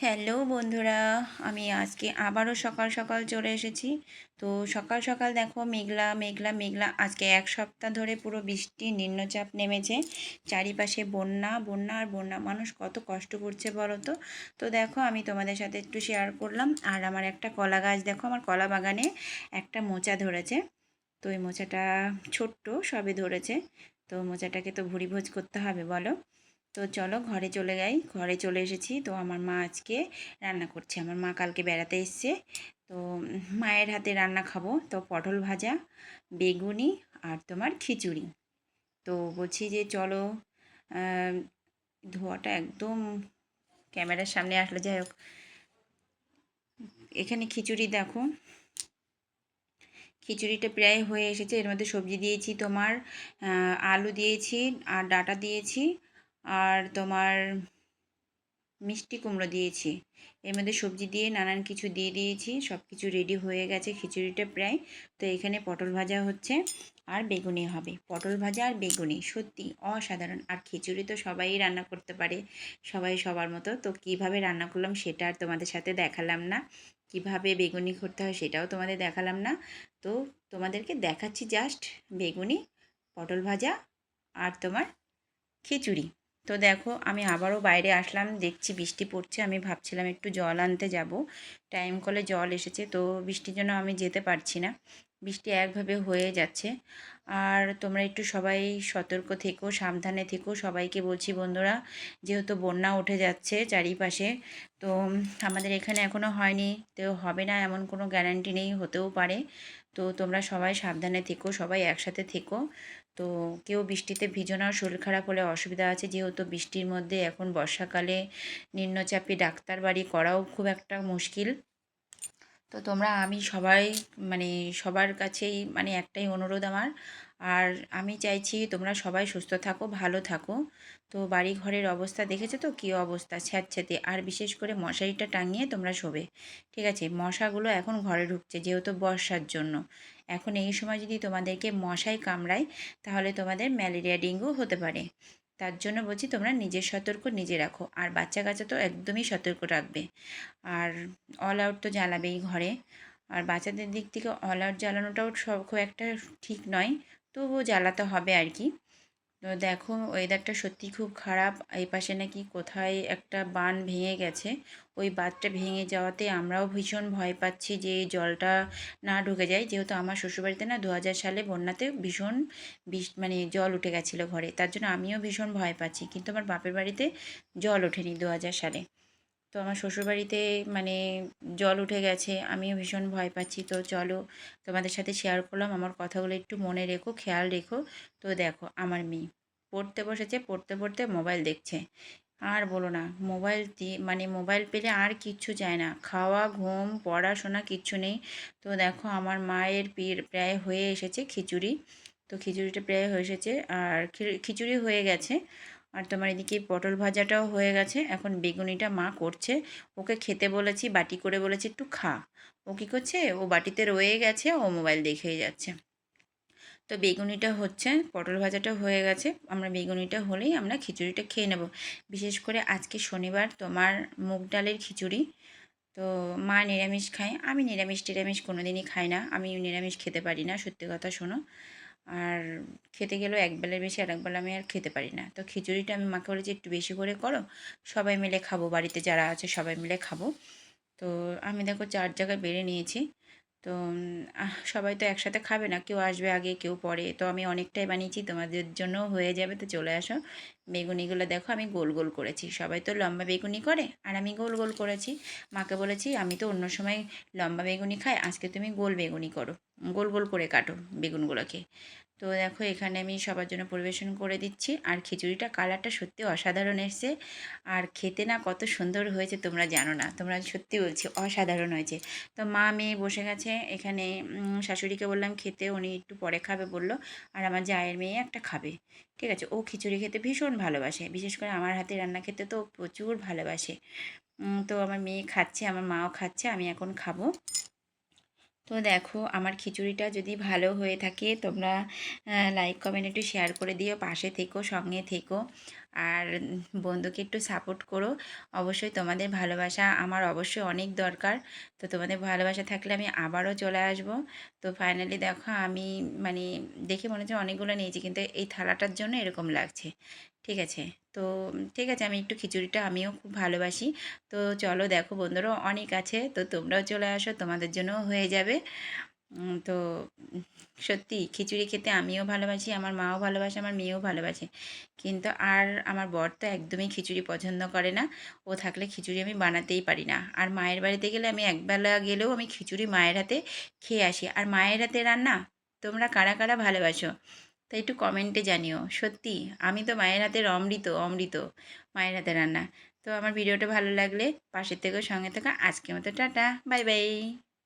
Hello বন্ধুরা, আমি আজকে আবারও সকাল সকাল চলে এসেছি। তো সকাল সকাল দেখো মেঘলা মেঘলা মেঘলা, আজকে এক সপ্তাহ ধরে পুরো বৃষ্টি, নিম্নচাপ নেমেছে। চারিপাশে বন্যা বন্যা আর বন্যা, মানুষ কত কষ্ট করছে বলো তো তো দেখো আমি তোমাদের সাথে একটু শেয়ার করলাম। আর আমার একটা কলা গাছ দেখো, আমার কলা বাগানে একটা মোচা ধরেছে। তো এই মোচাটা ছোট্ট, সবে ধরেছে। তো মোচাটাকে তো ভুড়ি ভোজ করতে হবে বলো। তো চলো ঘরে চলে যাই। ঘরে চলে এসেছি। তো আমার মা আজকে রান্না করছে। আমার মা কালকে বেড়াতে এসছে। তো মায়ের হাতে রান্না খাব। তো পটল ভাজা, বেগুনি আর তোমার খিচুড়ি। তো বলছি যে চলো ধোয়াটা একদম ক্যামেরার সামনে আসলে যাই হোক। এখানে খিচুড়ি দেখো। খিচুড়িটা প্রায় হয়ে এসেছে। এর মধ্যে সবজি দিয়েছি তোমার আলু দিয়েছি আর ডাটা দিয়েছি। আর তোমার মিষ্টি কুমড়ো দিয়েছি। এর মধ্যে সবজি দিয়ে নানান কিছু দিয়ে দিয়েছি। সব কিছু রেডি হয়ে গেছে খিচুড়িটা প্রায়। তো এখানে পটল ভাজা হচ্ছে আর বেগুনি হবে। পটল ভাজা আর বেগুনি সত্যি অসাধারণ। আর খিচুড়ি তো সবাই রান্না করতে পারে, সবাই সবার মতো। তো কীভাবে রান্না করলাম সেটা আর তোমাদের সাথে দেখালাম না। কীভাবে বেগুনি করতে হয় সেটাও তোমাদের দেখালাম না। তো তোমাদেরকে দেখাচ্ছি জাস্ট বেগুনি, পটল ভাজা আর তোমার খিচুড়ি। তো দেখো, আমি আবারও বাইরে আসলাম, দেখছি বৃষ্টি পড়ছে, আমি ভাবছিলাম একটু জল আনতে যাব। টাইম কলে জল এসেছে, তো বৃষ্টির জন্য আমি যেতে পারছি না। বৃষ্টি একভাবে হয়ে যাচ্ছে। আর তোমরা একটু সবাই সতর্ক থেকো, সাবধানে থেকো। সবাইকে বলছি বন্ধুরা, যেহেতু বন্যা উঠে যাচ্ছে চারিপাশে, তো আমাদের এখানে এখনও হয়নি। তো হবে না, এমন কোনো গ্যারান্টি নেই, হতেও পারে। তো তোমরা সবাই সাবধানে থেকো, সবাই একসাথে থেকো। তো কেউ বৃষ্টিতে ভিজো না, শরীর খারাপ হলে অসুবিধা আছে। যেহেতু বৃষ্টির মধ্যে এখন বর্ষাকালে নিম্নচাপে ডাক্তার বাড়ি করাও খুব একটা মুশকিল। তো তোমরা, আমি সবাই মানে সবার কাছেই মানে একটাই অনুরোধ আমার। আর আমি চাইছি তোমরা সবাই সুস্থ থাকো, ভালো থাকো। তো বাড়ি ঘরের অবস্থা দেখেছ তো? কী অবস্থা? ছ্যাঁতছ্যাঁতে আর বিশেষ করে মশারিটা টাঙিয়ে তোমরা শোবে। ঠিক আছে? মশাগুলো এখন ঘরে ঢুকছে, যেহেতু বর্ষার জন্য। এখন এই সময় যদি তোমাদেরকে মশাই কামড়ায়, তাহলে তোমাদের ম্যালেরিয়া ডেঙ্গু হতে পারে। তার জন্য বলছি তোমরা নিজের সতর্ক নিজে রাখো। আর বাচ্চা কাচ্চা তো একদমই সতর্ক রাখবে। আর অল আউট তো জ্বালাবেই ঘরে। আর বাচ্চাদের দিক থেকে অল আউট জ্বালানোটাও সব খুব একটা ঠিক নয়। তবুও জ্বালাতে হবে আর কি। তো দেখো ওয়েদারটা সত্যি খুব খারাপ। এই পাশে নাকি কোথায় একটা বান ভেঙে গেছে। ওই বাঁধটা ভেঙে যাওয়াতে আমরাও ভীষণ ভয় পাচ্ছি যে জলটা না ঢুকে যায়। যেহেতু আমার শ্বশুরবাড়িতে না দু হাজার সালে বন্যাতে ভীষণ মানে জল উঠে গেছিল ঘরে। তার জন্য আমিও ভীষণ ভয় পাচ্ছি। কিন্তু আমার বাপের বাড়িতে জল ওঠেনি দু হাজার সালে। তো আমার শ্বশুরবাড়িতে মানে জল উঠে গেছে, আমিও ভীষণ ভয় পাচ্ছি। তো চলো তোমাদের সাথে শেয়ার করলাম, আমার কথাগুলো একটু মনে রেখো, খেয়াল রেখো। তো দেখো, আমার মেয়ে পড়তে বসেছে, পড়তে পড়তে মোবাইল দেখছে। আর বলো না মোবাইল দিয়ে মানে মোবাইল পেলে আর কিচ্ছু চায় না। খাওয়া, ঘুম, পড়াশোনা কিচ্ছু নেই। তো দেখো, আমার মায়ের পীর প্রায় হয়ে এসেছে খিচুড়ি। তো খিচুড়িটা প্রায় হয়ে এসেছে, আর খিচুড়ি হয়ে গেছে। আর তোমার এদিকে পটল ভাজাটাও হয়ে গেছে। এখন বেগুনিটা মা করছে। ওকে খেতে বলেছি, বাটি করে বলেছি, একটু খা। ও কী করছে? ও বাটিতে রয়ে গেছে, ও মোবাইল দেখেই যাচ্ছে। তো বেগুনিটা হচ্ছে, পটল ভাজাটা হয়ে গেছে। আমরা বেগুনিটা হলেই আমরা খিচুড়িটা খেয়ে নেব। বিশেষ করে আজকে শনিবার তোমার মুগ ডালের খিচুড়ি। তো মা নিরামিষ খায়। আমি নিরামিষ টিরামিষ কোনো দিনই খাই না। আমি নিরামিষ খেতে পারি না, সত্যি কথা শোনো। আর খেতে গেলেও এক বেলার বেশি আর এক বেলা আমি আর খেতে পারি না। তো খিচুড়িটা আমি মাকে বলেছি, একটু বেশি করে করো। সবাই মিলে খাব, বাড়িতে যারা আছে সবাই মিলে খাব। তো আমি দেখো চার জায়গায় বেড়ে নিয়েছি। তো সবাই তো একসাথে খাবে না, কেউ আসবে আগে, কেউ পরে। তো আমি অনেকটাই বানিয়েছি, তোমাদের জন্য হয়ে যাবে, তো চলে আসো। বেগুনিগুলো দেখো, আমি গোল গোল করেছি। সবাই তো লম্বা বেগুনি করে, আর আমি গোল গোল করেছি। মাকে বলেছি, আমি তো অন্য সময় লম্বা বেগুনি খাই, আজকে তুমি গোল বেগুনি করো। গোল গোল করে কাটো বেগুনগুলোকে। তো দেখো, এখানে আমি সবার জন্য পরিবেশন করে দিচ্ছি। আর খিচুড়িটা কালারটা সত্যি অসাধারণ এসছে। আর খেতে না কত সুন্দর হয়েছে, তোমরা জানো না। তোমরা সত্যি বলছি, অসাধারণ হয়েছে। তো মা মেয়ে বসে গেছে এখানে শাশুড়িকে বললাম, খেতে। উনি একটু পরে খাবে বলল। আর আমার জায়ের মেয়ে একটা খাবে। ঠিক আছে? ও খিচুড়ি খেতে ভীষণ ভালোবাসে। বিশেষ করে আমার হাতে রান্না খেতে তো প্রচুর ভালোবাসে। তো আমার মেয়ে খাচ্ছে, আমার মাও খাচ্ছে, আমি এখন খাব। তো দেখো, আমার খিচুড়িটা যদি ভালো হয়ে থাকে, তোমরা লাইক কমেন্ট একটু শেয়ার করে দিও, পাশে থেকো, সঙ্গে থেকো। আর বন্ধুকে একটু সাপোর্ট করো। অবশ্যই তোমাদের ভালোবাসা আমার অবশ্যই অনেক দরকার। তো তোমাদের ভালোবাসা থাকলে আমি আবারও চলে আসব। তো ফাইনালি দেখো, আমি মানে দেখে মনে হচ্ছে অনেকগুলো নিয়েছি, কিন্তু এই থালাটার জন্য এরকম লাগছে। ঠিক আছে? তো ঠিক আছে, আমি একটু খিচুড়িটা আমিও খুব ভালোবাসি। তো চলো দেখো বন্ধুরাও অনেক আছে, তো তোমরাও চলে আসো, তোমাদের জন্যও হয়ে যাবে। তো সত্যি খিচুড়ি খেতে আমিও ভালোবাসি, আমার মাও ভালোবাসে, আমার মেয়েও ভালোবাসে। কিন্তু আর আমার বর তো একদমই খিচুড়ি পছন্দ করে না, ও থাকলে খিচুড়ি আমি বানাতেই পারি না। আর মায়ের বাড়িতে গেলে আমি একবেলা গেলেও আমি খিচুড়ি মায়ের হাতে খেয়ে আসি। আর মায়ের হাতে রান্না, তোমরা কারা কারা ভালোবাসো? তাই একটু কমেন্টে জানিও। সত্যি, আমি তো মায়ের হাতের অমৃত অমৃত মায়ের হাতে রান্না। তো আমার ভিডিওটা ভালো লাগলে পাশের থেকেও সঙ্গে থাকা। আজকের মতো টাটা বাই বাই